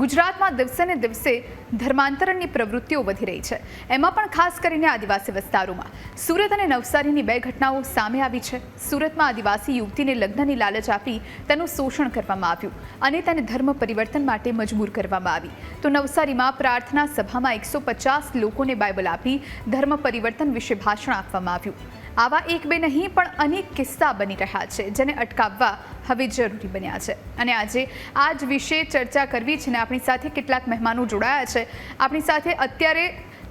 ગુજરાતમાં દિવસે ને દિવસે ધર્માંતરણની પ્રવૃત્તિઓ વધી રહી છે. એમાં પણ ખાસ કરીને આદિવાસી વિસ્તારોમાં. સુરત અને નવસારીની બે ઘટનાઓ સામે આવી છે. સુરતમાં આદિવાસી યુવતીને લગ્નની લાલચ આપી તેનું શોષણ કરવામાં આવ્યું અને તેને ધર્મ પરિવર્તન માટે મજબૂર કરવામાં આવી. તો નવસારીમાં પ્રાર્થના સભામાં એકસો પચાસ લોકોને બાઇબલ આપી ધર્મ પરિવર્તન વિશે ભાષણ આપવામાં આવ્યું. આવા એક બે નહીં, પણ અનેક કિસ્સા બની રહ્યા છે જેને અટકાવવા હવે જરૂરી બન્યા છે. અને આજે આ જ વિશે ચર્ચા કરવી છે ને આપણી સાથે કેટલાક મહેમાનો જોડાયા છે. આપણી સાથે અત્યારે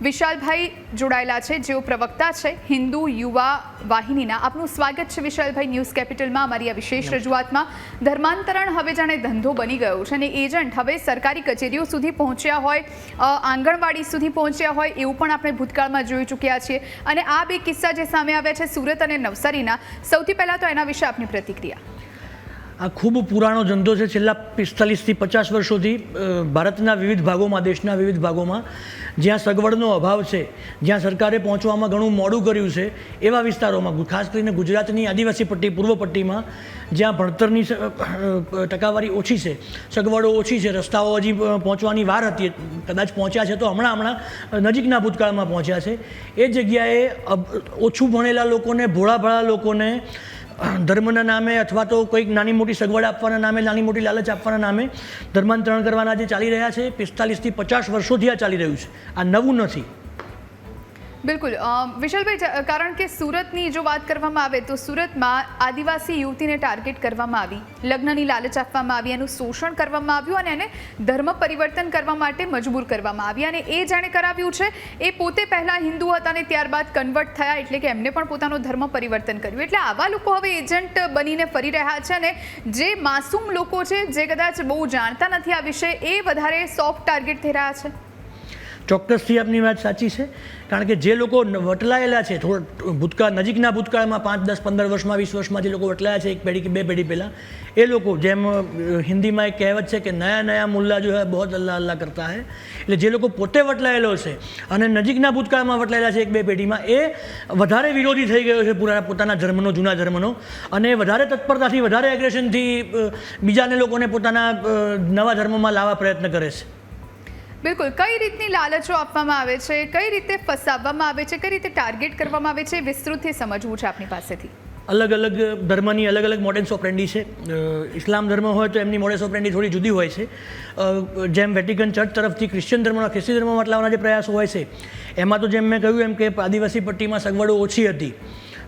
વિશાલભાઈ જોડાયેલા છે જેઓ પ્રવક્તા છે હિન્દુ યુવા વાહિનીના. આપનું સ્વાગત છે વિશાલભાઈ ન્યૂઝ કેપિટલમાં અમારી આ વિશેષ રજૂઆતમાં. ધર્માંતરણ હવે જાણે ધંધો બની ગયો છે અને એજન્ટ હવે સરકારી કચેરીઓ સુધી પહોંચ્યા હોય આંગણવાડી સુધી પહોંચ્યા હોય એવું પણ આપણે ભૂતકાળમાં જોઈ ચૂક્યા છીએ. અને આ બે કિસ્સા જે સામે આવ્યા છે સુરત અને નવસારીના. સૌથી પહેલાં તો એના વિશે આપની પ્રતિક્રિયા. આ ખૂબ પુરાણો ધંધો છે છેલ્લા પિસ્તાલીસથી પચાસ વર્ષોથી ભારતના વિવિધ ભાગોમાં, દેશના વિવિધ ભાગોમાં, જ્યાં સગવડનો અભાવ છે, જ્યાં સરકારે પહોંચવામાં ઘણું મોડું કર્યું છે, એવા વિસ્તારોમાં ખાસ કરીને ગુજરાતની આદિવાસી પટ્ટી, પૂર્વ પટ્ટીમાં, જ્યાં ભણતરની ટકાવારી ઓછી છે, સગવડો ઓછી છે, રસ્તાઓ હજી પહોંચવાની વાર હતી, કદાચ પહોંચ્યા છે તો હમણાં હમણાં, નજીકના ભૂતકાળમાં પહોંચ્યા છે. એ જગ્યાએ ઓછું ભણેલા લોકોને ભોળા ભળા લોકોને ધર્મના નામે અથવા તો કોઈક નાની મોટી સગવડ આપવાના નામે, નાની મોટી લાલચ આપવાના નામે ધર્માંતરણ કરવાના જે ચાલી રહ્યા છે, પિસ્તાલીસથી પચાસ વર્ષોથી આ ચાલી રહ્યું છે. આ નવું નથી. બિલકુલ. વિશાલભાઈ કારણ કે સુરતની જો વાત કરવામાં આવે તો સુરતમાં આદિવાસી યુવતીને ટાર્ગેટ કરવામાં આવી, લગ્નની લાલચ આપવામાં આવી, એનું શોષણ કરવામાં આવ્યું અને એને ધર્મ પરિવર્તન કરવા માટે મજબૂર કરવામાં આવી. અને એ જાણે કરાવ્યું છે, એ પોતે પહેલાં હિન્દુ હતા અને ત્યારબાદ કન્વર્ટ થયા એટલે કે એમને પણ પોતાનો ધર્મ પરિવર્તન કર્યું. એટલે આવા લોકો હવે એજન્ટ બનીને ફરી રહ્યા છે અને જે માસૂમ લોકો છે, જે કદાચ બહુ જાણતા નથી આ વિશે, એ વધારે સોફ્ટ ટાર્ગેટ થઈ રહ્યા છે. ચોક્કસથી આપની વાત સાચી છે. કારણ કે જે લોકો વટલાયેલા છે, થોડા ભૂતકાળ, નજીકના ભૂતકાળમાં પાંચ, દસ, પંદર વર્ષમાં, વીસ વર્ષમાં જે લોકો વટલાયા છે, એક પેઢી કે બે પેઢી પહેલાં, એ લોકો જેમ હિન્દીમાં એક કહેવત છે કે નયા નયા મુલ્લા જો હે બહુ અલ્લાહ અલ્લાહ કરતા હે. એટલે જે લોકો પોતે વટલાયેલો છે અને નજીકના ભૂતકાળમાં વટલાયેલા છે એક બે પેઢીમાં, એ વધારે વિરોધી થઈ ગયો છે પૂરા પોતાના ધર્મનો, જૂના ધર્મનો અને વધારે તત્પરતાથી, વધારે એગ્રેશનથી બીજાને લોકોને પોતાના નવા ધર્મમાં લાવવા પ્રયત્ન કરે છે. બિલકુલ, કઈ રીતની લાલચો આપવામાં આવે છે? કઈ રીતે ફસાવવામાં આવે છે? કઈ રીતે ટાર્ગેટ કરવામાં આવે છે? વિસ્તૃતથી સમજવું છે આપની પાસેથી. અલગ અલગ ધર્મની અલગ અલગ મોડેન્સ ઓપરેન્ડી છે. ઇસ્લામ ધર્મ હોય તો એમની મોડેન્સ ઓપરેન્ડી થોડી જુદી હોય છે. જેમ વેટિકન ચર્ચ તરફથી ક્રિશ્ચિયન ધર્મના ખ્રિસ્તી ધર્મમાં લાવવાના જે પ્રયાસો હોય છે, એમાં તો જેમ મેં કહ્યું એમ કે આદિવાસી પટ્ટીમાં સગવડો ઓછી હતી.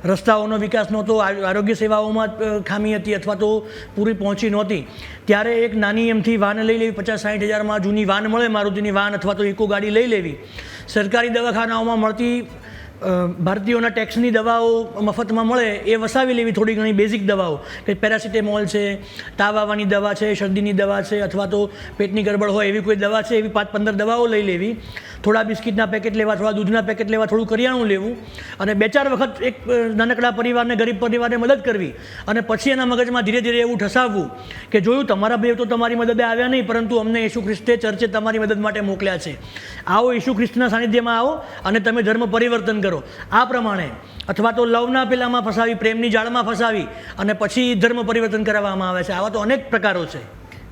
રસ્તાઓનો વિકાસ નહોતો આરોગ્ય સેવાઓમાં ખામી હતી અથવા તો પૂરી પહોંચી નહોતી. ત્યારે એક નાની એમથી વાન લઈ લેવી, પચાસ સાઠ હજારમાં જૂની વાન મળે, મારુતિની વાન અથવા તો ઇકો ગાડી લઈ લેવી. સરકારી દવાખાનાઓમાં મળતી ભારતીયોના ટેક્સની દવાઓ મફતમાં મળે એ વસાવી લેવી થોડી ઘણી બેઝિક દવાઓ. કે પેરાસિટેમોલ છે તાવ આવવાની દવા છે, શરદીની દવા છે, અથવા તો પેટની ગડબડ હોય એવી કોઈ દવા છે, એવી પાંચ પંદર દવાઓ લઈ લેવી. થોડા બિસ્કિટના પેકેટ લેવા, થોડા દૂધના પેકેટ લેવા, થોડું કરિયાણું લેવું. અને બે ચાર વખત એક નાનકડા પરિવારને, ગરીબ પરિવારને મદદ કરવી. અને પછી એના મગજમાં ધીરે ધીરે એવું ઠસાવવું કે જોયું તમારા બે તો તમારી મદદે આવ્યા નહીં, પરંતુ અમને યેશુ ખ્રિસ્તે ચર્ચે તમારી મદદ માટે મોકલ્યા છે. આવો યેશુ ખ્રિસ્તના સાનિધ્યમાં આવો અને તમે ધર્મ પરિવર્તન કરો આ પ્રમાણે અથવા તો લવના પેલામાં ફસાવી, પ્રેમની જાળમાં ફસાવી અને પછી ધર્મ પરિવર્તન કરાવવામાં આવે છે. આવા તો અનેક પ્રકારો છે.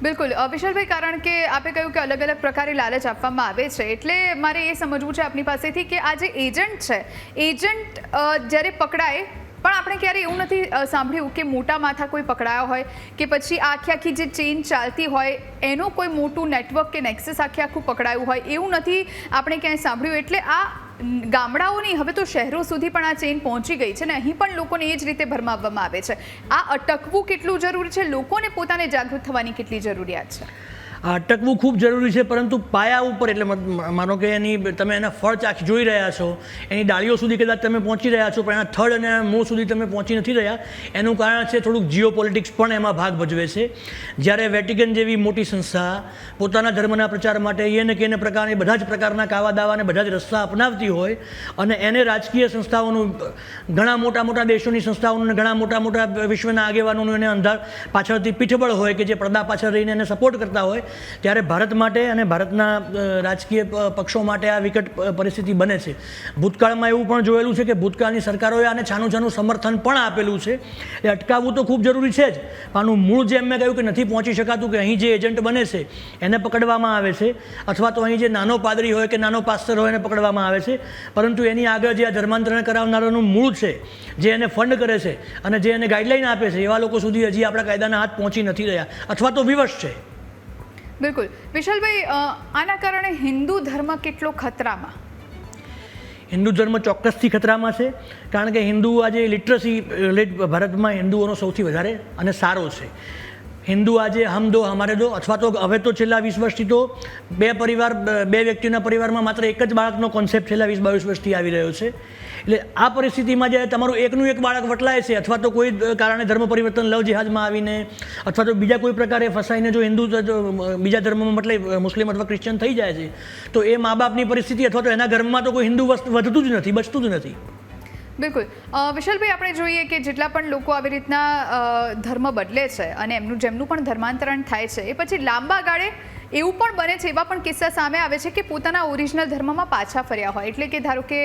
બિલકુલ. વિશાલભાઈ, કારણ કે આપે કહ્યું કે અલગ અલગ પ્રકારે લાલચ આપવામાં આવે છે, એટલે મારે એ સમજવું છે આપની પાસેથી કે આ જે એજન્ટ છે, એજન્ટ જ્યારે પકડાય, પણ આપણે ક્યારે એવું નથી સાંભળ્યું કે મોટા માથા કોઈ પકડાયા હોય કે પછી આખી આખી જે ચેઇન ચાલતી હોય, એનું કોઈ મોટું નેટવર્ક કે નેક્સસ આખે આખું પકડાયું હોય, એવું નથી આપણે ક્યાંય સાંભળ્યું. એટલે આ ગામડાઓ નહીં હવે તો શહેરો સુધી પણ આ ચેઇન પહોંચી ગઈ છે ને અહીં પણ લોકોને એ જ રીતે ભરમાવવામાં આવે છે. આ અટકવું કેટલું જરૂરી છે? લોકોને પોતાને જાગૃત થવાની કેટલી જરૂરિયાત છે? અટકવું ખૂબ જરૂરી છે, પરંતુ પાયા ઉપર, એટલે માનો કે એની તમે એના ફળ ચાખી જોઈ રહ્યા છો, એની ડાળીઓ સુધી કદાચ તમે પહોંચી રહ્યા છો, પણ એના થડ અને મૂળ સુધી તમે પહોંચી નથી રહ્યા, એનું કારણ છે થોડુંક જીઓ પોલિટિક્સ પણ એમાં ભાગ ભજવે છે. જ્યારે વેટિકન જેવી મોટી સંસ્થા પોતાના ધર્મના પ્રચાર માટે એને કે એને પ્રકારની, બધા જ પ્રકારના કાવા દાવાને બધા જ રસ્તા અપનાવતી હોય, અને એને રાજકીય સંસ્થાઓનું, ઘણા મોટા મોટા દેશોની સંસ્થાઓનું ઘણા મોટા મોટા વિશ્વના આગેવાનોનું એને અંધાર પાછળથી પીઠબળ હોય કે જે પડદા પાછળ રહીને એને સપોર્ટ કરતા હોય ત્યારે ભારત માટે અને ભારતના રાજકીય પક્ષો માટે આ વિકટ પરિસ્થિતિ બને છે. ભૂતકાળમાં એવું પણ જોયેલું છે કે ભૂતકાળની સરકારોએ આને છાનું છાનું સમર્થન પણ આપેલું છે. એ અટકાવવું તો ખૂબ જરૂરી છે જ. આનું મૂળ જેમ મેં કહ્યું કે નથી પહોંચી શકાતું કે અહીં જે એજન્ટ બને છે, એને પકડવામાં આવે છે. અથવા તો અહીં જે નાનો પાદરી હોય કે નાનો પાસ્તર હોય એને પકડવામાં આવે છે. પરંતુ એની આગળ જે આ ધર્માંતરણ કરાવનારાનું મૂળ છે, જે એને ફંડ કરે છે અને જે એને ગાઈડલાઈન આપે છે, એવા લોકો સુધી હજી આપણા કાયદાના હાથ પહોંચી નથી રહ્યા. અથવા તો વિવશ છે. બિલકુલ. વિશાલભાઈ આના કારણે હિન્દુ ધર્મ કેટલો ખતરામાં? હિન્દુ ધર્મ ચોક્કસથી ખતરામાં છે, કારણ કે હિન્દુ આજે લિટરસી રેટ ભારતમાં હિન્દુઓનો સૌથી વધારે અને સારો છે. હિન્દુ આજે હમ દો, હમારે દો, અથવા તો હવે તો છેલ્લા વીસ વર્ષથી તો બે પરિવાર બે વ્યક્તિના પરિવારમાં માત્ર એક જ બાળકનો કોન્સેપ્ટ છેલ્લા વીસ, બાવીસ વર્ષથી આવી રહ્યો છે. એટલે આ પરિસ્થિતિમાં જ્યારે તમારું એકનું એક બાળક વટલાય છે, અથવા તો કોઈ કારણે ધર્મ પરિવર્તન લવ જિહાદમાં આવીને, અથવા તો બીજા કોઈ પ્રકારે ફસાઈને જો હિન્દુ બીજા ધર્મમાં મતલબ મુસ્લિમ અથવા ક્રિશ્ચન થઈ જાય છે, તો એ મા બાપની પરિસ્થિતિ અથવા તો એના ઘરમાં તો કોઈ હિન્દુ વસ્ત વધતું જ નથી, બચતું જ નથી. બિલકુલ. વિશાલભાઈ, આપણે જોઈએ કે જેટલા પણ લોકો આવી રીતના ધર્મ બદલે છે અને એમનું જેમનું પણ ધર્માંતરણ થાય છે, એ પછી લાંબા ગાળે એવું પણ બને છે, એવા પણ કિસ્સા સામે આવે છે કે પોતાના ઓરિજિનલ ધર્મમાં પાછા ફર્યા હોય. એટલે કે ધારો કે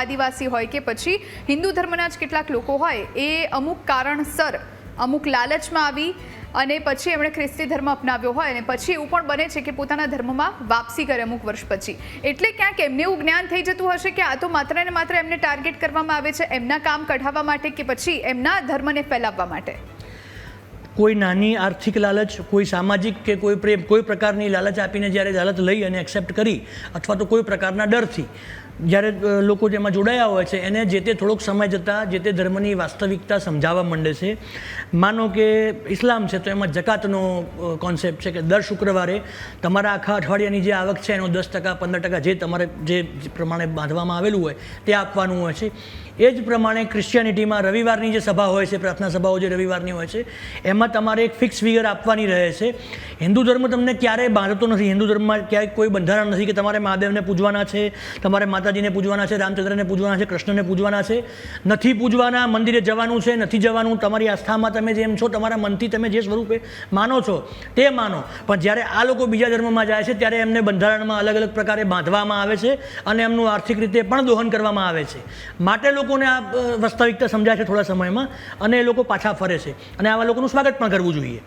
આદિવાસી હોય કે પછી હિન્દુ ધર્મના જ કેટલાક લોકો હોય, એ અમુક કારણસર અમુક લાલચમાં આવી અને પછી એમણે ખ્રિસ્તી ધર્મ અપનાવ્યો હોય અને પછી એવું પણ બને છે કે પોતાના ધર્મમાં વાપસી કરે અમુક વર્ષ પછી. એટલે ક્યાંક એમને એવું જ્ઞાન થઈ જતું હશે કે આ તો માત્ર ને માત્ર એમને ટાર્ગેટ કરવામાં આવે છે એમના કામ કઢાવવા માટે કે પછી એમના ધર્મને ફેલાવવા માટે? કોઈ નાની આર્થિક લાલચ, કોઈ સામાજિક કે કોઈ પ્રેમ, કોઈ પ્રકારની લાલચ આપીને જ્યારે લાલચ લઈ અને એક્સેપ્ટ કરી, અથવા તો કોઈ પ્રકારના ડરથી. જ્યારે લોકો જેમાં જોડાયા હોય છે, એને જે તે થોડોક સમય જતાં, જે તે ધર્મની વાસ્તવિકતા સમજાવવા માંડે છે. માનો કે ઇસ્લામ છે, તો એમાં જકાતનો કોન્સેપ્ટ છે કે દર શુક્રવારે તમારા આખા અઠવાડિયાની જે આવક છે, એનો દસ ટકા, પંદર ટકા જે તમારે જે પ્રમાણે બાંધવામાં આવેલું હોય, તે આપવાનું હોય છે. એ જ પ્રમાણે ક્રિશ્ચિયાનિટીમાં રવિવારની જે સભા હોય છે, પ્રાર્થના સભાઓ જે રવિવારની હોય છે, એમાં તમારે એક ફિક્સ ફિગર આપવાની રહે છે. હિન્દુ ધર્મ તમને ક્યારેય બાંધતો નથી. હિન્દુ ધર્મમાં ક્યાંય કોઈ બંધારણ નથી કે તમારે મહાદેવને પૂજવાના છે, તમારે માતાજીને પૂજવાના છે, રામચંદ્રને પૂજવાના છે, કૃષ્ણને પૂજવાના છે. નથી પૂજવાના, મંદિરે જવાનું છે, નથી જવાનું, તમારી આસ્થામાં તમે જેમ છો, તમારા મનથી તમે જે સ્વરૂપે માનો છો, તે માનો. પણ જ્યારે આ લોકો બીજા ધર્મમાં જાય છે, ત્યારે એમને બંધારણમાં અલગ અલગ પ્રકારે બાંધવામાં આવે છે અને એમનું આર્થિક રીતે પણ દોહન કરવામાં આવે છે. માટે લોકોને આ વાસ્તવિકતા સમજાય છે થોડા સમયમાં અને એ લોકો પાછા ફરે છે. અને આવા લોકોનું સ્વાગત પણ કરવું જોઈએ.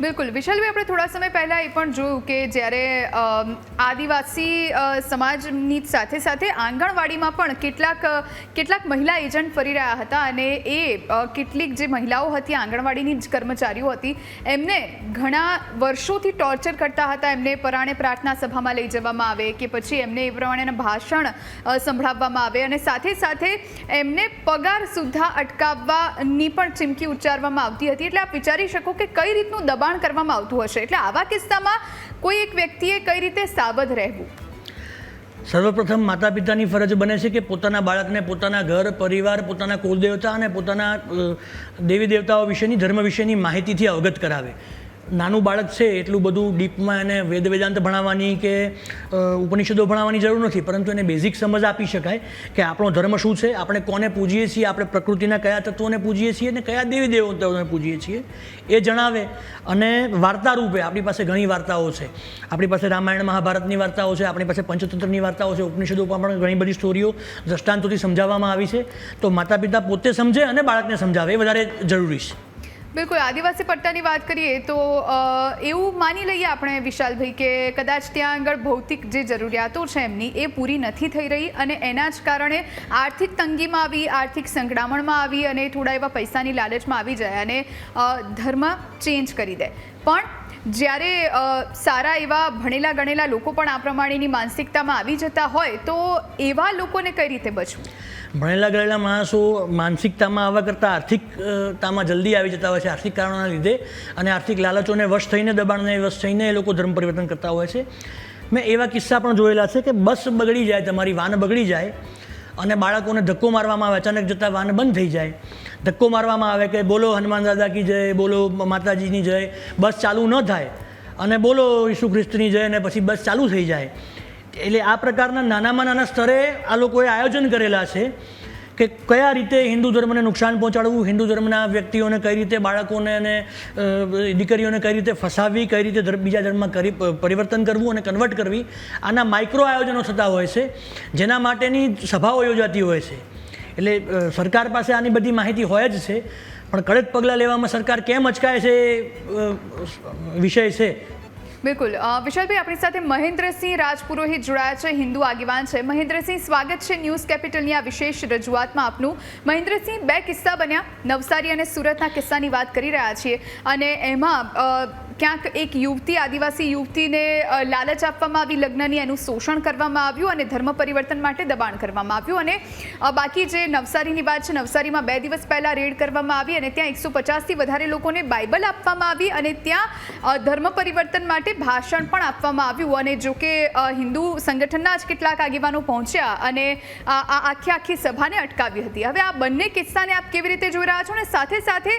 બિલકુલ. વિશાલભાઈ આપણે થોડા સમય પહેલાં એ પણ જોયું કે જ્યારે આદિવાસી સમાજની સાથે સાથે આંગણવાડીમાં પણ કેટલાક કેટલાક મહિલા એજન્ટ ફરી રહ્યા હતા અને એ કેટલીક જે મહિલાઓ હતી, આંગણવાડીની જ કર્મચારીઓ હતી, એમને ઘણા વર્ષોથી ટોર્ચર કરતા હતા. એમને પરાણે પ્રાર્થના સભામાં લઈ જવામાં આવે કે પછી એમને એ પ્રમાણેના ભાષણ સંભળાવવામાં આવે અને સાથે સાથે એમને પગાર સુધા અટકાવવાની પણ ચીમકી ઉચ્ચારવામાં આવતી હતી. એટલે આપ વિચારી શકો કે કઈ રીતનું દબાણ કરવામાં આવતું હશે. એટલે આવા કિસ્સામાં કોઈ એક વ્યક્તિએ કઈ રીતે સાવધ રહેવું? સર્વપ્રથમ માતા પિતાની ફરજ બને છે કે પોતાના બાળકને પોતાના ઘર, પરિવાર, પોતાના કુલદેવતા અને પોતાના દેવી દેવતાઓ વિશેની, ધર્મ વિશેની માહિતીથી અવગત કરાવે. નાનું બાળક છે, એટલું બધું ડીપમાં એને વેદ વેદાંત ભણાવવાની કે ઉપનિષદો ભણાવવાની જરૂર નથી, પરંતુ એને બેઝિક સમજ આપી શકાય કે આપણો ધર્મ શું છે, આપણે કોને પૂજીએ છીએ, આપણે પ્રકૃતિના કયા તત્વોને પૂજીએ છીએ અને કયા દેવી દેવતાઓને પૂજીએ છીએ, એ જણાવે. અને વાર્તા રૂપે આપણી પાસે ઘણી વાર્તાઓ છે. આપણી પાસે રામાયણ, મહાભારતની વાર્તાઓ છે, આપણી પાસે પંચતંત્રની વાર્તાઓ છે ઉપનિષદોમાં પણ ઘણી બધી સ્ટોરીઓ દ્રષ્ટાંતોથી સમજાવવામાં આવી છે. તો માતા પિતા પોતે સમજે અને બાળકને સમજાવે, એ વધારે જરૂરી છે. બિલકુલ, આદિવાસી પટ્ટાની વાત કરીએ તો એવું માની લઈએ આપણે વિશાલભાઈ કે કદાચ ત્યાં આગળ ભૌતિક જે જરૂરિયાતો છે એમની, એ પૂરી નથી થઈ રહી અને એના જ કારણે આર્થિક તંગીમાં આવી, આર્થિક સંકળામણમાં આવી અને થોડા એવા પૈસાની લાલચમાં આવી જાય અને ધર્મ ચેન્જ કરી દે. પણ જ્યારે સારા એવા ભણેલા ગણેલા લોકો પણ આ પ્રમાણેની માનસિકતામાં આવી જતા હોય, તો એવા લોકોને કઈ રીતે બચવું? ભણેલા ગણેલા માણસો માનસિકતામાં આવવા કરતાં આર્થિકતામાં જલ્દી આવી જતા હોય છે આર્થિક કારણોના લીધે અને આર્થિક લાલચોને વશ થઈને, દબાણને વશ થઈને એ લોકો ધર્મ પરિવર્તન કરતા હોય છે. મેં એવા કિસ્સા પણ જોયેલા છે કે બસ બગડી જાય, તમારી વાન બગડી જાય અને બાળકોને ધક્કો મારવામાં આવે, અચાનક જતાં વાન બંધ થઈ જાય. ધક્કો મારવામાં આવે કે બોલો હનુમાન દાદા કી જય, બોલો માતાજીની જય, બસ ચાલુ ન થાય. અને બોલો ઈસુ ખ્રિસ્તની જય અને પછી બસ ચાલુ થઈ જાય. એટલે આ પ્રકારના નાનામાં નાના સ્તરે આ લોકોએ આયોજન કરેલા છે. કે કયા રીતે હિન્દુ ધર્મને નુકસાન પહોંચાડવું, હિન્દુ ધર્મના વ્યક્તિઓને કઈ રીતે, બાળકોને અને દીકરીઓને કઈ રીતે ફસાવવી, કઈ રીતે બીજા ધર્મમાં કરી પરિવર્તન કરવું અને કન્વર્ટ કરવી, આના માઇક્રો આયોજનો થતા હોય છે, જેના માટેની સભાઓ યોજાતી હોય છે. એટલે સરકાર પાસે આની બધી માહિતી હોય જ છે, પણ કડક પગલાં લેવામાં સરકાર કેમ અચકાય છે વિષય છે. બિલકુલ. વિશાલભાઈ, આપણી સાથે મહેન્દ્રસિંહ રાજપુરોહિત જોડાયા છે, હિન્દુ આગેવાન છે. મહેન્દ્રસિંહ, સ્વાગત છે ન્યૂઝ કેપિટલની આ વિશેષ રજૂઆતમાં આપનું. મહેન્દ્રસિંહ, બે કિસ્સા બન્યા. નવસારી અને સુરતના કિસ્સાની વાત કરી રહ્યા છીએ. અને એમાં ક્યાંક એક યુવતી, આદિવાસી યુવતીને લાલચ આપવામાં આવી, લગ્નની એનું શોષણ કરવામાં આવ્યું અને ધર્મ પરિવર્તન માટે દબાણ કરવામાં આવ્યું અને બાકી જે નવસારીની વાત છે, નવસારીમાં બે દિવસ પહેલાં રેડ કરવામાં આવી અને ત્યાં એકસો પચાસથી વધારે લોકોને બાઇબલ આપવામાં આવી અને ત્યાં ધર્મ પરિવર્તન માટે ભાષણ પણ આપવામાં આવ્યું અને જો કે હિન્દુ સંગઠનના જ કેટલાક આગેવાનો પહોંચ્યા અને આ આખી આખી સભાને અટકાવી હતી. હવે આ બંને કિસ્સાને આપ કેવી રીતે જોઈ રહ્યા છો? અને સાથે સાથે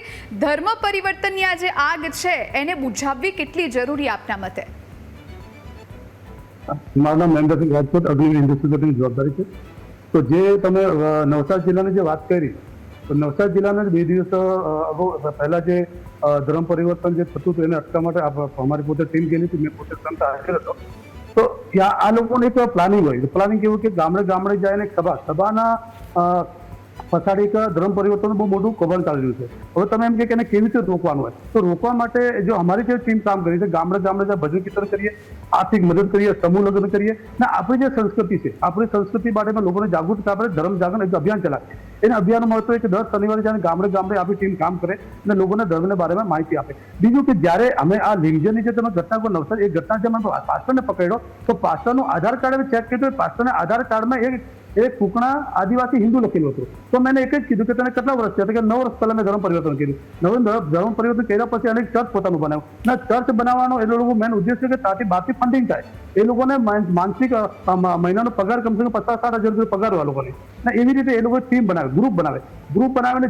ધર્મ પરિવર્તનની આ જે આગ છે, એને બુઝાવવી કેટલી જરૂરી આપના મતે? મારું નામ મહેન્દ્રસિંહ રાજપૂત અગ્નિ ઇન્ડસ્ટ્રી જવાબદારી છે. તો જે તમે નવસારી જિલ્લાની જે વાત કરી, તો નવસારી જિલ્લાના બે દિવસ પહેલા જે ધર્મ પરિવર્તન જે થતું હતું એને અટકાવવા માટે અમારી પોતે ટીમ ગયેલી હતી, મેં પોતે સંત હાજર હતો. તો ત્યાં આ લોકોને એક પ્લાનિંગ હોય પ્લાનિંગ કેવું કે ગામડે ગામડે જાય ને સભા, સભાના પછાડી એક ધર્મ પરિવર્તન બહુ મોટું કવર ચાલી રહ્યું છે. હવે તમે એમ કે એને કેવી રીતે રોકવાનું હોય? તો રોકવા માટે જો અમારી જે ટીમ કામ કરી છે, ગામડે ગામડે જ્યાં ભજન કીર્તન કરીએ, આર્થિક મદદ કરીએ, સમૂહ લગ્ન કરીએ, ને આપણી જે સંસ્કૃતિ છે, આપણી સંસ્કૃતિ માટે લોકોને જાગૃત આપણે ધર્મ જાગરણ એક અભિયાન ચલાવે. એને અભિયાન મળતો હોય કે દર શનિવારે જ્યારે ગામડે ગામડે આપણી ટીમ કામ કરે, અને લોકોને ધર્મને બારેમાં માહિતી આપે. બીજું કે જ્યારે અમે આ લિંગજનની જે તમે ઘટના કોઈ નવસર, એ ઘટના જે અમે પાસ્ટરને પકડ્યો, તો પાસ્ટરનું આધાર કાર્ડ અમે ચેક કર્યું પાસ્ટરના આધાર કાર્ડમાં એક એક કુકણા આદિવાસી હિન્દુ લખેલું હતું. તો મેં એક જ કીધું કે તને કેટલા વર્ષ થયા? કે નવ વર્ષ પહેલા મેં ધર્મ પરિવર્તન કર્યું. નવ ધર્મ પરિવર્તન કર્યા પછી અનેક ચર્ચ પોતાનું બનાવ્યું. ના, ચર્ચ બનાવવાનો એ લોકો, મેન ઉદ્દેશ છે કે ત્યાંથી બહારથી ફંડિંગ થાય. એ લોકોને માનસિક મહિનાનો પગાર કમસે કમ પચાસ સાઠ હજાર રૂપિયા પગાર હોય લોકોને. ને એવી રીતે એ લોકો ટીમ બનાવે ગ્રુપ બનાવે. ગ્રુપ બનાવીને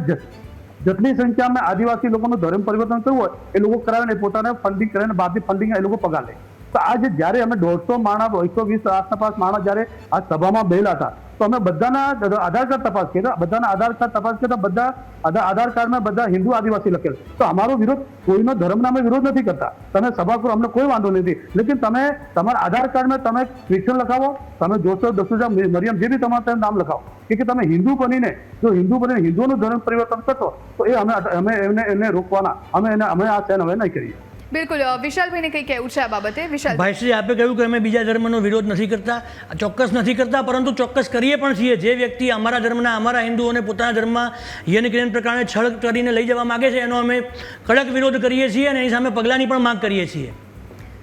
જેટલી સંખ્યામાં આદિવાસી લોકોનું ધર્મ પરિવર્તન કરવું હોય, એ લોકો કરાવે ને પોતાને ફંડિંગ કરે ને બહારથી ફંડિંગ એ લોકો પગાર લે. તો આજે જ્યારે અમે દોઢસો માણસ એકસો વીસ આસપાસ માણસ જ્યારે આ સભામાં બેલા હતા તો અમે બધાના આધાર કાર્ડ તપાસ કર્યા બધાના આધાર કાર્ડ તપાસ કરતા બધા આધાર કાર્ડમાં બધા હિન્દુ આદિવાસી લખેલ. તો અમારો વિરોધ કોઈનો ધર્મના અમે વિરોધ નથી કરતા. તમે સભા કરો અમને કોઈ વાંધો નથી. લેકિન તમે તમારા આધાર કાર્ડમાં તમે ક્રિશ્ચન લખાવો. તમે જોશો દસુજા મરિયમ, જે બી તમારે તમે નામ લખાવો. કે તમે હિન્દુ બનીને, જો હિન્દુ બનીને હિન્દુઓનું ધર્મ પરિવર્તન કરશો, તો એ અમે અમે એમને એને રોકવાના. અમે એને, અમે આ સેન હવે નહીં કરીએ. બિલકુલ વિશાલભાઈને કંઈ કહેવું છે આ બાબતે? વિશાલ. ભાઈશ્રી આપે કહ્યું કે અમે બીજા ધર્મનો વિરોધ નથી કરતા. ચોક્કસ નથી કરતા પરંતુ ચોક્કસ કરીએ પણ છીએ. જે વ્યક્તિ અમારા ધર્મના અમારા હિન્દુઓને પોતાના ધર્મમાં યન કિરણ પ્રકારે છળ કરીને લઈ જવા માગે છે એનો અમે કડક વિરોધ કરીએ છીએ અને એની સામે પગલાંની પણ માંગ કરીએ છીએ.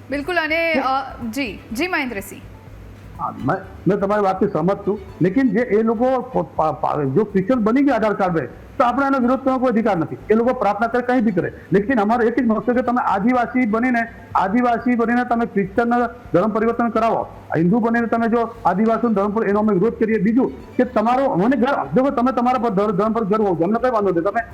બિલકુલ અને જી જી મહેન્દ્રસિંહ. મેં મેં તમારી વાતથી સહમત છું લેકિન જે એ લોકો જો ક્રિશ્ચન બની ગયા આધાર કાર્ડ તો આપણે એનો વિરોધ કરવાનો કોઈ અધિકાર નથી એ લોકો પ્રાર્થના કરે કંઈ બી કરે લેકિન અમારો એક જ મકસદ કે તમે આદિવાસી બનીને આદિવાસી બનીને તમે ક્રિશ્ચન ધર્મ પરિવર્તન કરાવો હિન્દુ બનીને તમે જો આદિવાસી ધર્મ પર એનો અમે વિરોધ કરીએ બીજું કે તમારો મને ઘર જો તમે તમારા પર ધર્મ પર ગર્વ હોવ અમને કઈ વાંધો નથી તમે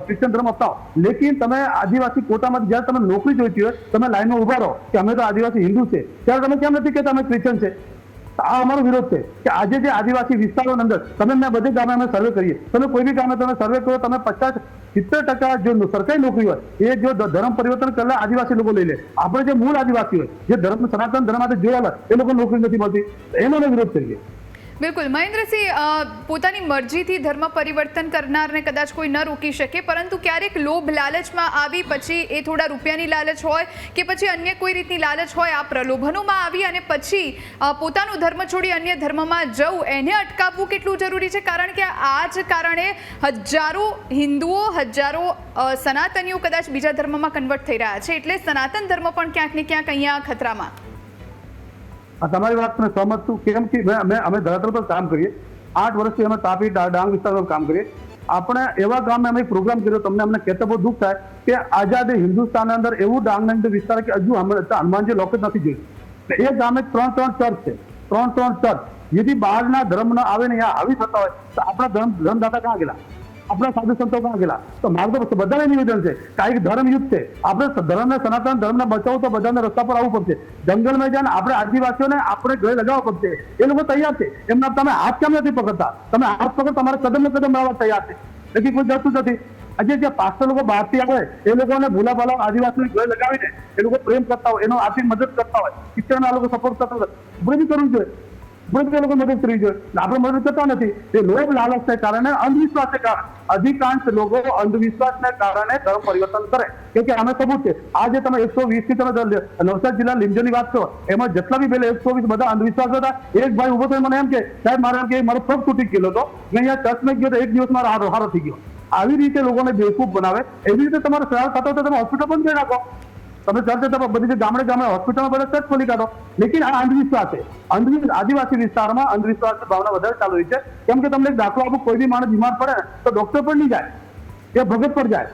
ક્રિશ્ચન ધર્મ અપનાવો લેકિન તમે આદિવાસી કોટામાંથી જ્યારે તમે નોકરી જોઈતી હોય તમે લાઈનમાં ઊભા રહો કે અમે તો આદિવાસી હિન્દુ છે ત્યારે તમે કેમ નથી કે તમે ક્રિશ્ચન છે આ અમારો વિરોધ છે કે આજે જે આદિવાસી વિસ્તારોની અંદર તમે મેં બધે ગામે અમે સર્વે કરીએ. તમે કોઈ બી ગામે તમે સર્વે કરો, તમે પચાસ, સિત્તેર ટકા જો સરકારી નોકરી હોય, એ જો ધર્મ પરિવર્તન કરેલા આદિવાસી લોકો લઈ લે. આપણે જે મૂળ આદિવાસી હોય, જે ધર્મ સનાતન ધર્મ માટે જોડાયેલા, એ લોકો નોકરી નથી મળતી. એનો વિરોધ કરીએ. બિલકુલ. મહેન્દ્રસિંહ પોતાની મરજીથી ધર્મ પરિવર્તન કરનારને કદાચ કોઈ ન રોકી શકે, પરંતુ ક્યારેક લોભ લાલચમાં આવી પછી એ થોડા રૂપિયાની લાલચ હોય કે પછી અન્ય કોઈ રીતની લાલચ હોય, આ પ્રલોભનોમાં આવી અને પછી પોતાનો ધર્મ છોડી અન્ય ધર્મમાં જવું, એને અટકાવવું કેટલું જરૂરી છે? કારણ કે આ જ કારણે હજારો હિન્દુઓ, હજારો સનાતનીઓ કદાચ બીજા ધર્મમાં કન્વર્ટ થઈ રહ્યા છે, એટલે સનાતન ધર્મ પણ ક્યાંક ને ક્યાંક અહીંયા ખતરામાં. તમારી વાત મેં સહમત છું. કેમ કે અમે અમે ધરાતલ પર કામ કરીએ. આઠ વર્ષથી અમે તાપી ડાંગ વિસ્તારમાં કામ કરીએ. આપણે એવા ગામમાં અમે પ્રોગ્રામ કર્યો. તમને અમને કહેતા બહુ દુઃખ થાય કે આઝાદ હિન્દુસ્તાનની અંદર એવું ડાંગના અંદર વિસ્તાર કે હજુ હનુમાનજી લોકેટ નથી જોયું. એ ગામે ત્રણ ત્રણ ચર્ચ છે. ત્રણ ત્રણ ચર્ચ જેથી બહારના ધર્મ ના આવે ને અહીંયા આવી થતા હોય, તો આપણા ધર્મ ધર્મદાતા ક્યાં ગયેલા? આપણા સાધુ સંતો પણ આગેલા તો મારું તો બધાને નિવેદન છે કાંઈક ધર્મ યુદ્ધ છે. આપણે ધર્મને સનાતન, ધર્મને બચાવો તો બધાને રસ્તા પર આવવું પડશે. જંગલમાં જાય આપણે આદિવાસીઓને આપણે ગળે લગાવવા પડશે. એ લોકો તૈયાર છે. એમના તમે હાથ કેમ નથી પકડતા? તમે હાથ પકડ, તમારે કદમ ને કદમ લાવવા તૈયાર છે. નથી કોઈ જતું નથી. આજે જે પાસ્ટર લોકો બહારથી આવે, એ લોકોને ભૂલા ભાલા આદિવાસીને ગળે લગાવીને એ લોકો પ્રેમ કરતા હોય, એનો આર્થિક મદદ કરતા હોય. શિક્ષણના લોકો સપોર્ટ કરતા હોય. બધું કરવું જોઈએ. લોકો મદદ કરવી જોઈએ. આપણે મદદ કરતા નથી. એ લોભ લાલચને કારણે અંધવિશ્વાસને અધિકાંશ લોકો અંધવિશ્વાસને કારણે ધર્મ પરિવર્તન કરે. કેમ કે અમે સબૂત છે. આજે તમે એકસો વીસથી તમે નવસારી જિલ્લા લીમજોની વાત કરો, એમાં જેટલા બી પેલા એકસો વીસ બધા અંધવિશ્વાસ હતા. એક ભાઈ ઊભો થયો મને એમ કે, સાહેબ, મારે એમ કે, મારો પગ તૂટી ગયેલો હતો. મેં અહીંયા ચર્ચમાં ગયો તો એક દિવસ મારો હારો હારો થઈ ગયો. આવી રીતે લોકોને બેવકૂફ બનાવે. એવી રીતે તમારે સવાલ થતો તો તમે હોસ્પિટલ બંધ કરી નાખો. તમે ચર્ચે તમે બધી ગામડે ગામડે હોસ્પિટલમાં બધા સર્ચ ખોલી કાઢો. લેકિન આ અંધવિશ્વાસ છે. અંધવિશ્વાસ આદિવાસી વિસ્તારમાં અંધવિશ્વાસની ભાવના વધારે ચાલુ રહી છે. કેમ કે તમને દાખલો આપો, કોઈ બી માણસ બીમાર પડે તો ડોક્ટર પર નહીં જાય. એ ભગત પર જાય.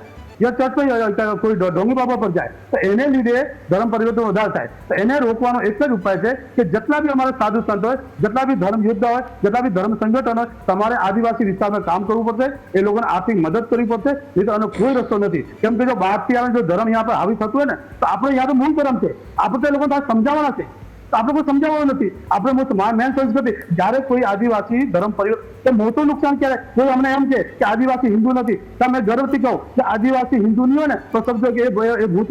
કોઈ ઢોંગી બાબા પર જાય. તો એને લીધે ધર્મ પરિવર્તન વધારે થાય. તો એને રોકવાનો એક જ ઉપાય છે કે જેટલા બી અમારા સાધુ સંત હોય, જેટલા બી ધર્મ યોદ્ધા હોય, જેટલા બી ધર્મ સંગઠન હોય, તમારે આદિવાસી વિસ્તારમાં કામ કરવું પડશે. એ લોકોને આર્થિક મદદ કરવી પડશે. નહીં તો આનો કોઈ રસ્તો નથી. કેમ કે જો બહારથી આવે જો ધર્મ અહીંયા પર હાવી થતું હોય ને, તો આપણે યાદ મૂળ ધર્મ છે. આપણે તો લોકોને સમજાવવાના છે. તો આપણે કોઈ સમજાવવાનું નથી. આપણે મેન સંસ્કૃતિ જ્યારે કોઈ આદિવાસી ધર્મ પરિવર્તન એ મોટું નુકસાન ક્યારે? કોઈ અમને એમ છે કે આદિવાસી હિન્દુ નથી. તમે ગર્વથી કહો કે આદિવાસી હિન્દુ નહીં હોય ને તો સમજો કે એ ભૂત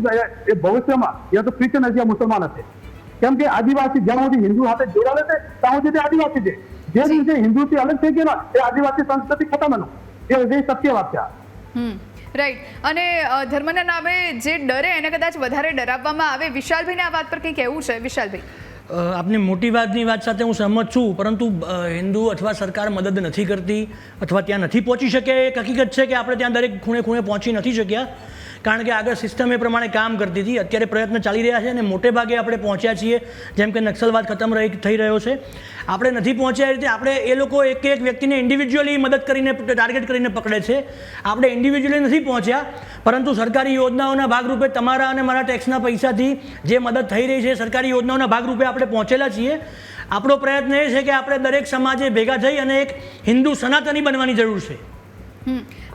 એ ભવિષ્યમાં યા તો ક્રિશ્ચન હશે યા મુસલમાન હશે. કેમ કે આદિવાસી જ્યાં સુધી હિન્દુ સાથે જોડાવે છે ત્યાં સુધી આદિવાસી છે. જે દિવસે હિન્દુથી અલગ થઈ ગયો એ આદિવાસી સંસ્કૃતિ ખતમ એનું. એ સત્ય વાત છે રાઈટ અને ધર્મના નામે જે ડરે એને કદાચ વધારે ડરાવવામાં આવે. વિશાલભાઈને આ વાત પર કંઈ કહેવું છે? વિશાલભાઈ. આપની મોટી વાતની વાત સાથે હું સહમત છું, પરંતુ હિન્દુ અથવા સરકાર મદદ નથી કરતી અથવા ત્યાં નથી પહોંચી શકે. એક હકીકત છે કે આપણે ત્યાં દરેક ખૂણે ખૂણે પહોંચી નથી શક્યા. કારણ કે આગળ સિસ્ટમ એ પ્રમાણે કામ કરતી હતી. અત્યારે પ્રયત્ન ચાલી રહ્યા છે અને મોટે ભાગે આપણે પહોંચ્યા છીએ. જેમ કે નક્સલવાદ ખતમ રહી થઈ રહ્યો છે. આપણે નથી પહોંચ્યા એ રીતે આપણે એ લોકો એક એક વ્યક્તિને ઇન્ડિવિજ્યુઅલી મદદ કરીને ટાર્ગેટ કરીને પકડે છે. આપણે ઇન્ડિવિજ્યુઅલી નથી પહોંચ્યા, પરંતુ સરકારી યોજનાઓના ભાગરૂપે તમારા અને મારા ટેક્સના પૈસાથી જે મદદ થઈ રહી છે સરકારી યોજનાઓના ભાગરૂપે આપણે પહોંચેલા છીએ. આપણો પ્રયત્ન એ છે કે આપણે દરેક સમાજે ભેગા થઈ અને એક હિન્દુ સનાતની બનવાની જરૂર છે.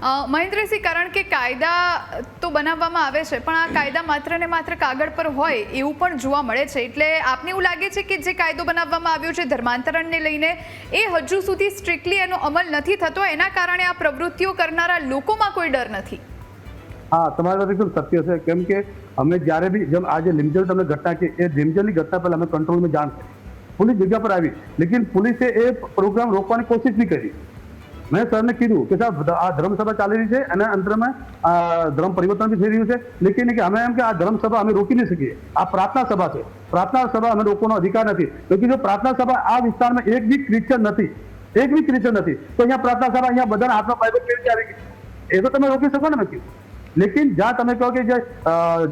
મહેન્દ્રસિંહ, કારણ કે કાયદા તો બનાવવામાં આવે છે, પણ આ કાયદા માત્ર ને માત્ર કાગળ પર હોય એવું પણ જોવા મળે છે. એટલે આપને એવું લાગે છે કે જે કાયદો બનાવવામાં આવ્યો છે ધર્માંતરણને લઈને, એ હજુ સુધી સ્ટ્રિક્ટલી એનો અમલ નથી થતો. એના કારણે આ પ્રવૃત્તિઓ કરનારા લોકોમાં કોઈ ડર નથી. હા, તમારી એકદમ સત્ય છે. કેમ કે અમે જ્યારે બી જેમ આજે લીમજલ તમને ઘટના કે એ લીમજલની ઘટના પહેલા અમે કંટ્રોલમાં જાણ કરી. પોલીસ જગ્યા પર આવી. લેકિન પોલીસે એ પ્રોગ્રામ રોકવાની કોશિશ નહીં કરી. મેં સરને કીધું કે સાહેબ આ ધર્મસભા ચાલી રહી છે અને અંતરમાં ધર્મ પરિવર્તન બી થઈ રહ્યું છે. લેકિન કે અમે એમ કે આ ધર્મસભા અમે રોકી નહીં શકીએ. આ પ્રાર્થના સભા છે. પ્રાર્થના સભા અમે રોકવાનો અધિકાર નથી. લેકિન જો પ્રાર્થના સભા આ વિસ્તારમાં એક બી ક્રિશ્ચન નથી, એક બી ક્રિશ્ચન નથી, તો અહીંયા પ્રાર્થના સભા અહીંયા બધાના હાથમાં બાઇબલ કેવી રીતે આવી ગઈ? એ તો તમે રોકી શકો ને મેં કીધું લેકિન જ્યાં તમે કહો કે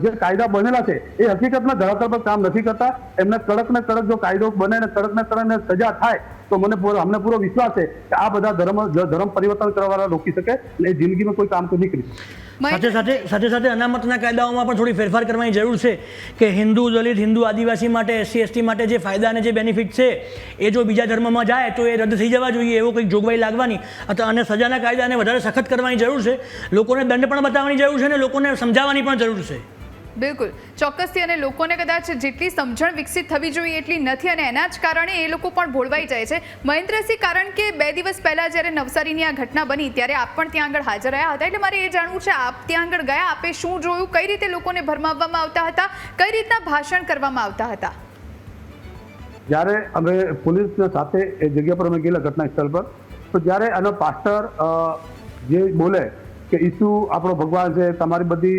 જે કાયદા બનેલા છે, એ હકીકતમાં ધરાતલ પર કામ નથી કરતા. એમને કડક ને કડક જો કાયદો બને ને કડક ને કડક સજા થાય, તો મને અમને પૂરો વિશ્વાસ છે કે આ બધા ધર્મ ધર્મ પરિવર્તન કરવાવાળા રોકી શકે અને જિંદગીમાં કોઈ કામ તો નહીં કરી શકે. સાથે સાથે સાથે સાથે અનામતના કાયદાઓમાં પણ થોડી ફેરફાર કરવાની જરૂર છે કે હિન્દુ, દલિત, હિન્દુ આદિવાસી માટે, એસસી, એસટી માટે જે ફાયદા અને જે બેનિફિટ છે, એ જો બીજા ધર્મમાં જાય તો એ રદ થઈ જવા જોઈએ એવો કંઈક જોગવાઈ લાગવાની અથવા અને સજાના કાયદાને વધારે સખત કરવાની જરૂર છે. લોકોને દંડ પણ બતાવવાની જરૂર છે અને લોકોને સમજાવવાની પણ જરૂર છે. બિલકુલ. ચોક્કસથી અને લોકોને કદાચ જેટલી સમજણ વિકસિત થવી જોઈએ એટલી નથી અને એના જ કારણે એ લોકો પણ ભોળવાઈ જાય છે. મહેન્દ્રસિંહ, કારણ કે બે દિવસ પહેલાં જ્યારે નવસારીની આ ઘટના બની ત્યારે આપ પણ ત્યાં આગળ હાજર રહ્યા હતા. એટલે મારે એ જાણવું છે, આપ ત્યાં આગળ ગયા? આપે શું જોયું? કઈ રીતે લોકોને ભરમાવવામાં આવતા હતા? કઈ રીતના ભાષણ કરવામાં આવતા હતા? જ્યારે અમે પોલીસના સાથે એ જગ્યા પર અમે ગયેલા ઘટના સ્થળ પર, તો જ્યારે આનો પાસ્ટર જે બોલે કે ઈસુ આપણો ભગવાન છે, તમારી બધી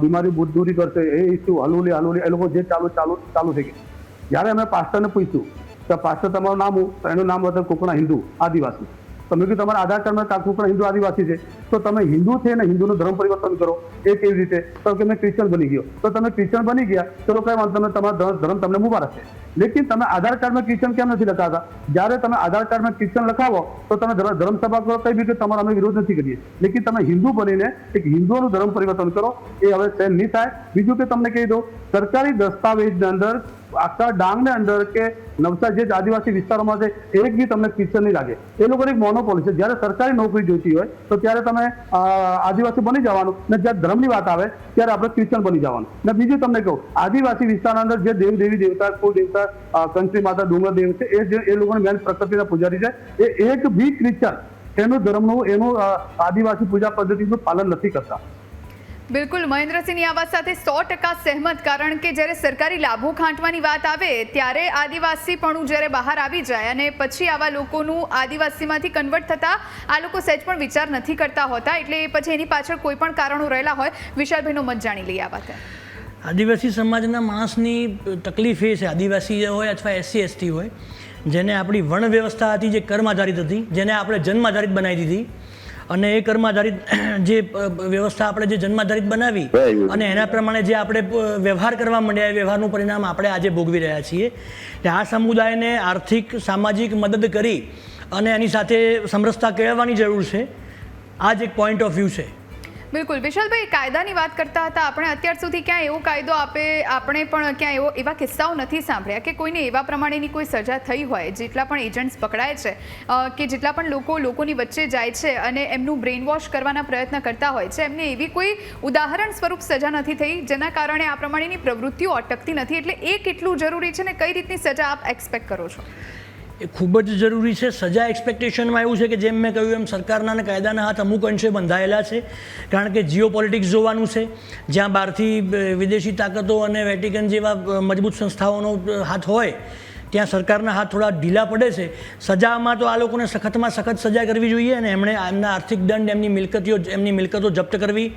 બીમારી દૂરી કરશે. એ ઈસુ, હલુલી હલુલી, એ લોકો જે ચાલુ ચાલુ ચાલુ થઈ ગયું. જ્યારે અમે પાસ્ટરને પૂછ્યું, કે પાસ્ટર, તમારું નામ હું? એનું નામ હતું કોકણા હિન્દુ, આદિવાસી. તમે કીધું, તમારા આધાર કાર્ડમાં કોકણા હિન્દુ આદિવાસી છે? તો તમે હિન્દુ છે ને હિન્દુનું ધર્મ પરિવર્તન કરો. એ કેવી રીતે? તો કે મેં ક્રિશ્ચન બની ગયો. તો તમે ક્રિશ્ચન બની ગયા ચલો કઈ વાંધો તમે તમારા ધર્મ તમને મુબારક છે. લેકિન તમે આધાર કાર્ડમાં ક્રિશ્ચન કેમ નથી લખાતા? જ્યારે તમે આધાર કાર્ડમાં ક્રિશ્ચન લખાવો, તો તમે ધર્મ, ધર્મસભા કરો કઈ બી કે તમારો અમે વિરોધ નથી કરીએ. લેકિન તમે હિન્દુ બનીને એક હિન્દુઓનું ધર્મ પરિવર્તન કરો, એ હવે સહેન નહીં થાય. બીજું કે તમને કહી દઉં સરકારી દસ્તાવેજની અંદર આખા ડાંગને અંદર કે નવસારી જે આદિવાસી વિસ્તારોમાં છે એક બી તમને ક્રિશ્ચન નહીં લાગે. એ લોકોની એક મોનોપોલી છે. જ્યારે સરકારી નોકરી જોઈતી હોય તો ત્યારે તમે આદિવાસી બની જવાનું. ને જ્યારે ધર્મની વાત આવે ત્યારે આપણે ક્રિશ્ચન બની જવાનું. ને બીજું તમને કહું આદિવાસી વિસ્તારના અંદર જે દેવ દેવી દેવતા કુલ દેવતા અ, માતા ડુંગર દેવ છે એ જે એ લોકોને મેન પ્રકૃતિના પૂજારી છે એ એક બી ક્રિશ્ચન એનું ધર્મનું એનું આદિવાસી પૂજા પદ્ધતિનું પાલન નથી કરતા. બિલકુલ, મહેન્દ્રસિંહની આ વાત સાથે સો ટકા સહેમત. કારણ કે જ્યારે સરકારી લાભો ખાંટવાની વાત આવે, ત્યારે આદિવાસીપણું જ્યારે બહાર આવી જાય અને પછી આવા લોકોનું આદિવાસીમાંથી કન્વર્ટ થતા, આ લોકો સહેજ પણ વિચાર નથી કરતા હોતા. એટલે પછી એની પાછળ કોઈ પણ કારણો રહેલા હોય. વિશાલભાઈનો મત જાણી લઈએ આ વાતે. આદિવાસી સમાજના માણસની તકલીફ એ છે. આદિવાસી હોય અથવા એસસી, એસટી હોય, જેને આપણી વર્ણ વ્યવસ્થા હતી, જે કર્મ આધારિત હતી, જેને આપણે જન્મ આધારિત બનાવી દીધી અને એ કર્માધારિત જે વ્યવસ્થા આપણે જે જન્માધારિત બનાવી અને એના પ્રમાણે જે આપણે વ્યવહાર કરવા માંડ્યા એ વ્યવહારનું પરિણામ આપણે આજે ભોગવી રહ્યા છીએ. કે આ સમુદાયને આર્થિક સામાજિક મદદ કરી અને એની સાથે સમરસતા કેળવવાની જરૂર છે. આ જ એક પોઈન્ટ ઓફ વ્યૂ છે. બિલકુલ. વિશાલભાઈ, કાયદાની વાત કરતા હતા. આપણે અત્યાર સુધી ક્યાં એવો કાયદો આપે, આપણે પણ ક્યાં એવો, એવા કિસ્સાઓ નથી સાંભળ્યા કે કોઈને એવા પ્રમાણેની કોઈ સજા થઈ હોય, જેટલા પણ એજન્ટ્સ પકડાય છે કે જેટલા પણ લોકો લોકોની વચ્ચે જાય છે અને એમનું બ્રેઇન વોશ કરવાના પ્રયત્ન કરતા હોય છે, એમને એવી કોઈ ઉદાહરણ સ્વરૂપ સજા નથી થઈ, જેના કારણે આ પ્રમાણેની પ્રવૃત્તિઓ અટકતી નથી. એટલે એ કેટલું જરૂરી છે ને કઈ રીતની સજા આપ એક્સપેક્ટ કરો છો? એ ખૂબ જ જરૂરી છે. સજા એક્સપેક્ટેશનમાં એવું છે કે જેમ મેં કહ્યું એમ સરકારના અને કાયદાના હાથ અમુક અંશે બંધાયેલા છે. કારણ કે જીઓ પોલિટિક્સ જોવાનું છે. જ્યાં બહારથી વિદેશી તાકાતો અને વેટિકન જેવા મજબૂત સંસ્થાઓનો હાથ હોય, ત્યાં સરકારના હાથ થોડા ઢીલા પડે છે. સજામાં તો આ લોકોને સખતમાં સખત સજા કરવી જોઈએ અને એમણે એમના આર્થિક દંડ, એમની મિલકતીઓ, એમની મિલકતો જપ્ત કરવી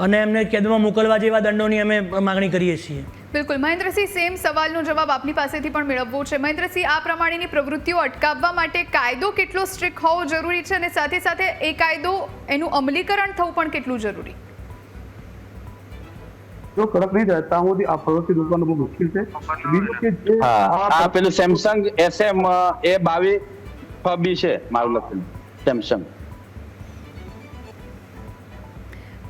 અને એમને કેદમાં મોકલવા જેવા દંડોની અમે માગણી કરીએ છીએ. બિલકુલ. મહેન્દ્રસિંહ સેમ સવાલનો જવાબ આપની પાસેથી પણ મેળવવો છે. મહેન્દ્રસિંહ આ પ્રમાણેની પ્રવૃત્તિઓ અટકાવવા માટે કાયદો કેટલો સ્ટ્રિક્ટ હોવો જરૂરી છે અને સાથે સાથે એ કાયદો એનું અમલીકરણ થવું પણ કેટલું જરૂરી? જો કડક નહીં થાય ત્યાં સુધી આ પ્રવૃત્તિ રોકવાનું બહુ મુશ્કેલ છે. બીજું કે જે આ આ પેલું સેમસંગ એસએમ એ બાવીસ ફબી છે મારું લખેલું. સેમસંગ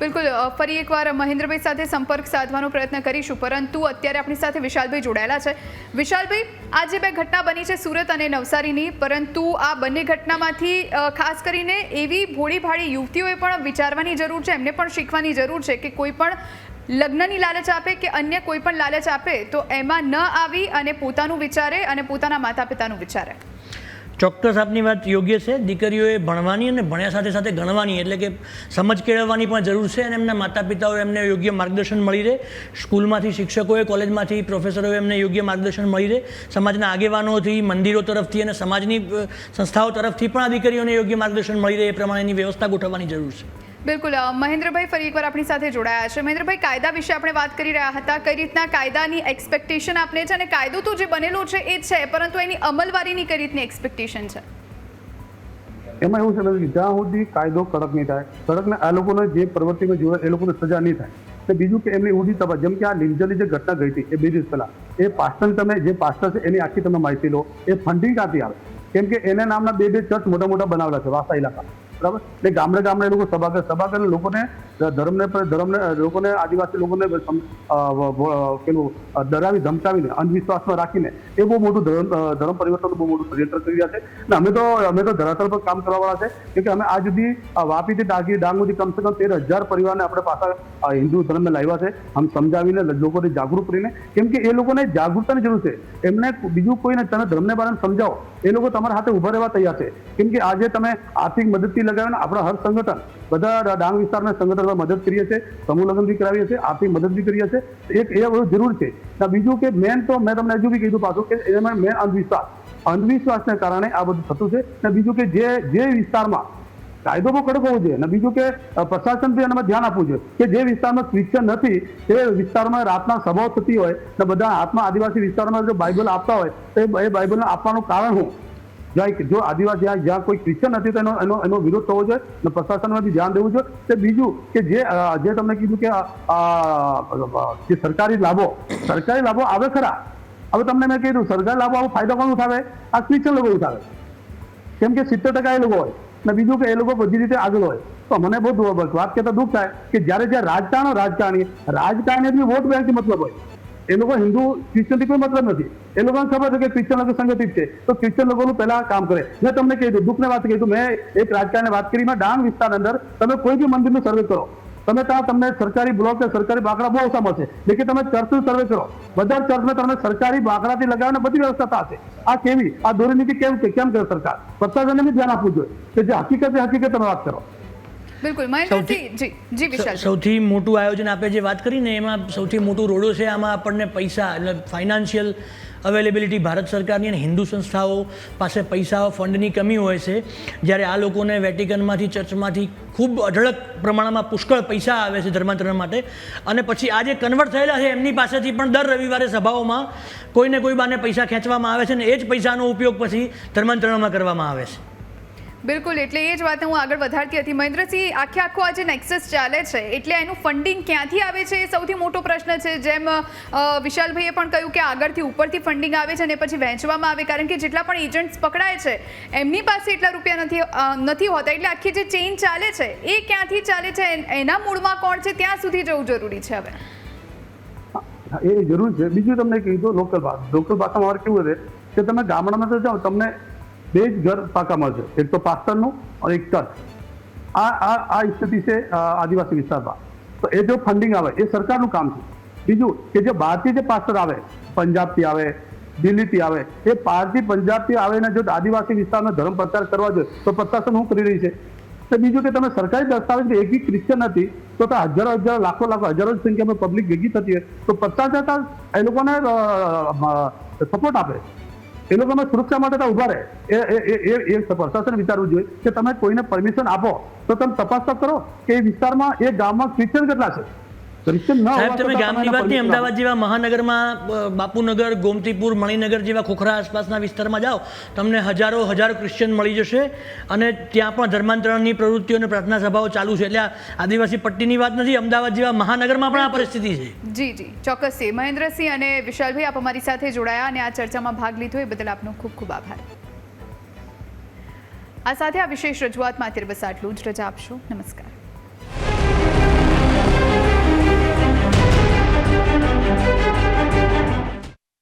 બિલકુલ ફરી એકવાર મહેન્દ્રભાઈ સાથે સંપર્ક સાધવાનો પ્રયત્ન કરીશું, પરંતુ અત્યારે આપણી સાથે વિશાલભાઈ જોડાયેલા છે. વિશાલભાઈ આ જે બે ઘટના બની છે સુરત અને નવસારીની, પરંતુ આ બંને ઘટનામાંથી ખાસ કરીને એવી ભોળી ભાળી યુવતીઓએ પણ વિચારવાની જરૂર છે, એમને પણ શીખવાની જરૂર છે કે કોઈ પણ લગ્નની લાલચ આપે કે અન્ય કોઈ પણ લાલચ આપે, તો એમાં ન આવી અને પોતાનું વિચારે અને પોતાના માતા પિતાનું વિચારે. ચોક્કસ આપની વાત યોગ્ય છે. દીકરીઓએ ભણવાની અને ભણ્યા સાથે સાથે ગણવાની એટલે કે સમજ કેળવવાની પણ જરૂર છે અને એમના માતા પિતાઓ એમને યોગ્ય માર્ગદર્શન મળી રહે. સ્કૂલમાંથી શિક્ષકોએ, કોલેજમાંથી પ્રોફેસરોએ એમને યોગ્ય માર્ગદર્શન મળી રહે. સમાજના આગેવાનોથી, મંદિરો તરફથી અને સમાજની સંસ્થાઓ તરફથી પણ આ દીકરીઓને યોગ્ય માર્ગદર્શન મળી રહે. એ પ્રમાણેની વ્યવસ્થા ગોઠવવાની જરૂર છે. બિલકુલ મહેન્દ્રભાઈ ફરી એકવાર આપણી સાથે જોડાયા છે. મહેન્દ્રભાઈ, કાયદા વિશે આપણે વાત કરી રહ્યા હતા. કઈ રીતના કાયદાની એક્સપેક્ટેશન આપણે છે અને કાયદો તો જે બનેલો છે એ છે, પરંતુ એની અમલવારીની કઈ રીતની એક્સપેક્ટેશન છે? એમાં એવું છે કે જ્યાં સુધી કાયદો કડક નહીં થાય, કડકને આ લોકોને જે પ્રવૃત્તિમાં જોડે એ લોકોને સજા નહીં થાય. તો બીજું કે એમની ઊંધી તપાસ, જેમ કે આ લીંજલી જે ઘટના ગઈ હતી એ બે દિવસ પહેલાં એ પાસ્ટર તમે જે પાસ્ટર છે એની આખી તમે માહિતી લો, એ ફંડિંગ ક્યાંથી આવે? કેમ કે એના નામના બે બે ચર્ચ મોટા મોટા બનાવેલા છે, વાસા ઇલાકા. બરાબર? એટલે ગામડે ગામડે લોકો સભા કરે સભા કરીને લોકોને ધર્મને પણ, ધર્મને લોકોને, આદિવાસી લોકોને પેલું ડરાવી, ધમકાવીને, અંધવિશ્વાસમાં રાખીને, એ બહુ મોટું ધર્મ ધર્મ પરિવર્તન બહુ મોટું ષડયંત્ર કરી રહ્યા છે. અને અમે તો અમે તો ધરાતળ પર કામ કરવાવાળા છે. કે અમે આ સુધી વાપીથી ડાંગી, ડાંગ સુધી કમસે કમ તેર હજાર પરિવારને આપણે પાછા હિન્દુ ધર્મને લાવ્યા છે. આમ સમજાવીને લોકોને જાગૃત કરીને કેમ કે એ લોકોને જાગૃતતાની જરૂર છે. એમને બીજું કોઈને તમે ધર્મને બારે સમજાવો, એ લોકો તમારા હાથે ઊભા રહેવા તૈયાર છે. કેમ કે આજે તમે આર્થિક મદદથી લગાવીને આપણા હર સંગઠન બધા ડાંગ વિસ્તારના સંગઠનમાં મદદ કરીએ છીએ, સમૂહ લગ્ન બી કરાવીએ છીએ, આર્થિક મદદ બી કરીએ છીએ. એક એ જરૂર છે. બીજું કે મેન તો મેં તમને હજુ બી કીધું પાછું કે એમાં મેન અંધવિશ્વાસ. અંધવિશ્વાસને કારણે આ બધું થતું છે. ને, બીજું કે જે જે વિસ્તારમાં કાયદો બહુ કડક હોવો જોઈએ. અને બીજું કે પ્રશાસન બી એનામાં ધ્યાન આપવું જોઈએ. કે જે વિસ્તારમાં ક્રિશ્ચન નથી, તે વિસ્તારમાં રાતના સભાઓ થતી હોય ને બધા હાથમાં આદિવાસી વિસ્તારમાં જો બાઇબલ આપતા હોય, તો એ- બાઇબલને આપવાનું કારણ શું? જ્યાં જો આદિવાસી જ્યાં કોઈ ક્રિશ્ચન નથી, તો એનો એનો એનો વિરોધ થવો જોઈએ અને પ્રશાસનમાં બી ધ્યાન દેવું જોઈએ. તે બીજું કે જે જે તમને કીધું કે જે સરકારી લાભો સરકારી લાભો આવે ખરા. હવે તમને મેં કીધું, સરકારી લાભો આવો ફાયદો કોણ ઉઠાવે આ ક્રિશ્ચન લોકો ઉઠાવે કેમ કે સિત્તેર ટકા એ લોકો હોય. અને બીજું કે એ લોકો બધી રીતે આગળ હોય. તો મને બહુ વાત કહેતા દુઃખ થાય કે જ્યારે જ્યારે રાજકારણ રાજકારણી રાજકારણી બી વોટ બેંકથી મતલબ હોય. એ લોકો હિન્દુ ક્રિશ્ચનથી કોઈ મતલબ નથી. એ લોકોને ખબર છે કે ક્રિશ્ચન લોકો સંગઠિત છે. તો ક્રિશ્ચન લોકોનું પહેલા કામ કરે. મેં તમને કહી દઉં દુઃખને વાત કહી દઉં મેં એક રાજકારણની વાત કરી. મેં ડાંગ વિસ્તારની અંદર તમે કોઈ બી મંદિરનું સર્વે કરો. તમે ત્યાં તમને સરકારી બ્લોક કે સરકારી બાકડા બહુ ઓછા મળશે. લેકિન તમે ચર્ચનું સર્વે કરો. બધા ચર્ચમાં તમને સરકારી બાકડાથી લગાવીને બધી વ્યવસ્થા થશે આ કેવી? આ દોરી નીતિ કેમ કેમ કરે સરકાર? પ્રશાસને બી ધ્યાન આપવું જોઈએ. કે જે હકીકત છે હકીકત તમે વાત કરો. બિલકુલ મહેન્દ્રસિંહ જી વિશાલ. સૌથી મોટું આયોજન આપણે જે વાત કરીને એમાં સૌથી મોટું રોડો છે આમાં આપણને પૈસા એટલે ફાઇનાન્શિયલ અવેલેબિલિટી ભારત સરકારની અને હિન્દુ સંસ્થાઓ પાસે પૈસાઓ ફંડની કમી હોય છે. જ્યારે આ લોકોને વેટિકનમાંથી ચર્ચમાંથી ખૂબ અઢળક પ્રમાણમાં પુષ્કળ પૈસા આવે છે ધર્માંતરણ માટે. અને પછી આ જે કન્વર્ટ થયેલા છે એમની પાસેથી પણ દર રવિવારે સભાઓમાં કોઈને કોઈ બાને પૈસા ખેંચવામાં આવે છે અને એ જ પૈસાનો ઉપયોગ પછી ધર્માંતરણમાં કરવામાં આવે છે. બિલકુલ, એટલે એ જ વાત હું આગળ વધારતી હતી. મહેન્દ્રસિંહ, આખે આખો આ જે નેક્સસ ચાલે છે, એટલે એનું ફંડિંગ ક્યાંથી આવે છે એ સૌથી મોટો પ્રશ્ન છે. જેમ વિશાલભાઈએ પણ કહ્યું કે આગળથી ઉપરથી ફંડિંગ આવે છે અને પછી વહેંચવામાં આવે, કારણ કે જેટલા પણ એજન્ટ્સ પકડાય છે, એમની પાસે એટલા રૂપિયા નથી નથી હોતા. એટલે આખી જે ચેઇન ચાલે છે, એ ક્યાંથી ચાલે છે, એના મૂળમાં કોણ છે, ત્યાં સુધી જવું જરૂરી છે હવે. એ જરૂર છે. બીજું તમને કીધું લોકલ ભાષા. લોકલ ભાષામાં કેવું છે કે તમે ગામડામાં તો જાઓ, તમને બે જ ઘર પાકા મળશે એક તો પાસ્ટરનું અને એક ચર્ચ આ આ આ સ્થિતિ છે આદિવાસી વિસ્તારમાં. તો એ જો ફંડિંગ આવે, એ સરકારનું કામ છે. બીજું કે જે બહારથી જે પાસ્ટર આવે, પંજાબથી આવે, દિલ્હીથી આવે, એ બહારથી પંજાબથી આવે ને જો આદિવાસી વિસ્તારનો ધર્મ પ્રચાર કરવા જોઈએ, તો પ્રશાસન શું કરી રહી છે? તો બીજું કે તમે સરકારી દસ્તાવેજ એક બી ક્રિશ્ચન નથી તો તો હજારો હજારો, લાખો લાખો, હજારો સંખ્યામાં પબ્લિક ભેગી થતી હોય, તો પચાસ ટકા એ લોકોને સપોર્ટ આપે. એ લોકોમાં સુરક્ષા માટે તો ઊભા રહે. એ પ્રશાસન વિચારવું જોઈએ કે તમે કોઈને પરમિશન આપો તો તમે તપાસ કરો કે એ વિસ્તારમાં એ ગામમાં ક્રિશ્ચન કેટલા છે. સાહેબ તમે ગામની વાત નહીં અમદાવાદ જેવા મહાનગરમાં બાપુનગર ગોમતીપુર મણિનગર જેવા ખોખરા આસપાસના વિસ્તારમાં જાઓ તમને હજારો હજારો ક્રિશ્ચિયન મળી જશે અને ત્યાં પણ ધર્માંતરણની પ્રવૃત્તિઓ અને પ્રાર્થના સભાઓ ચાલુ છે. એટલે આદિવાસી પટ્ટીની વાત નથી અમદાવાદ જેવા મહાનગરમાં પણ આ પરિસ્થિતિ છે. જી જી. ચોક્કસથી મહેન્દ્રસિંહ અને વિશાલભાઈ આપ અમારી સાથે જોડાયા અને આ ચર્ચામાં ભાગ લીધો. એ બદલ આપનો ખૂબ ખૂબ આભાર. આ સાથે આ વિશેષ રજૂઆતમાં અત્યારે બસ આટલું જ. રજા આપશો. નમસ્કાર. Thank you.